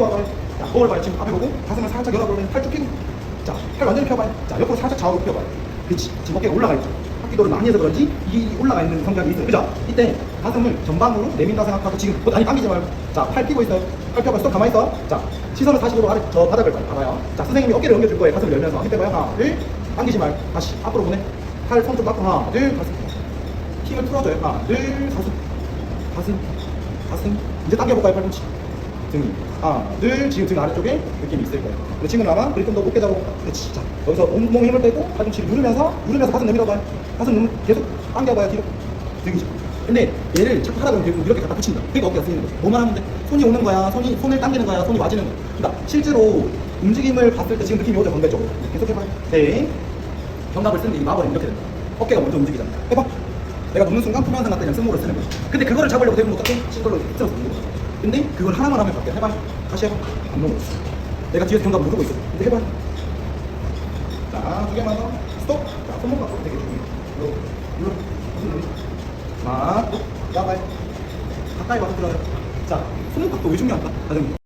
뒤로 와봐요. 자, 거울 봐요. 지금 앞에 보고 가슴을 살짝 열어 보면 팔쭉 펴고. 자, 팔 완전히 펴봐요. 자, 옆으로 살짝 좌우로 펴봐요. 그렇지. 지금 어깨가 올라가 있죠. 합기도를 많이 해서 그런지 이 올라가 있는 성격이 있어요. 그죠? 이때 가슴을 전방으로 내민다 생각하고 지금 곧 아니 당기지 말고 자, 팔 펴고 있어요. 팔 펴봐. 스톱 가만히 있어. 자, 시선을 45도 아래 저 바닥을 봐요. 봐봐요. 자, 선생님이 어깨를 넘겨줄 거예요. 가슴을 열면서. 힘 빼봐요. 하나, 둘. 당기지 말고 다시 앞으로 보내. 팔손좀 닦고 하나, 둘. 가슴. 힘을 풀어줘요. 하나, 둘. 가슴. 가슴. 가슴. 이제 당겨볼까요? 팔꿈치. 등. 하나, 둘. 지금 등 아래쪽에 느낌이 있을 거예요. 근데 친구는 아마 그립 좀더 높게 잡아볼까? 그렇지. 자, 여기서 온몸 힘을 빼고 팔꿈치를 누르면서, 누르면서 가슴 내밀어봐요. 가슴 누르, 계속 당겨봐요. 뒤로. 등이죠. 근데 얘를 자꾸 하다 보면 결국 이렇게 갖다 붙인다. 그러니까 어깨가 쓰이는 거죠. 뭐만 하면 돼? 손이 오는 거야. 손이, 손을 당기는 거야. 손이 와지는 거야. 그러니까 실제로 움직임을 봤을 때 지금 느낌이 오죠. 건배적으로. 계속 해봐요. 네. 견갑을 쓰는 게이 마법이 이렇게 된다. 어깨가 먼저 움직이잖아. 해봐. 내가 놓는 순간 투명한 생각 그냥 승모를 쓰는 거지. 근데 그거를 잡으려고 대부분 어떻게? 틀어서 놓는 거지. 근데 그걸 하나만 하면 바뀌어. 해봐. 다시 해봐. 안 넘어. 내가 뒤에서 견갑을 누르고 있어. 근데 해봐. 자, 두 개만 더. 스톱. 자, 손목 갖고 되게 중요해. 눌러. 눌러. 가까이 와서 들어요. 자, 손목 각도 왜 중요할까? 과정이.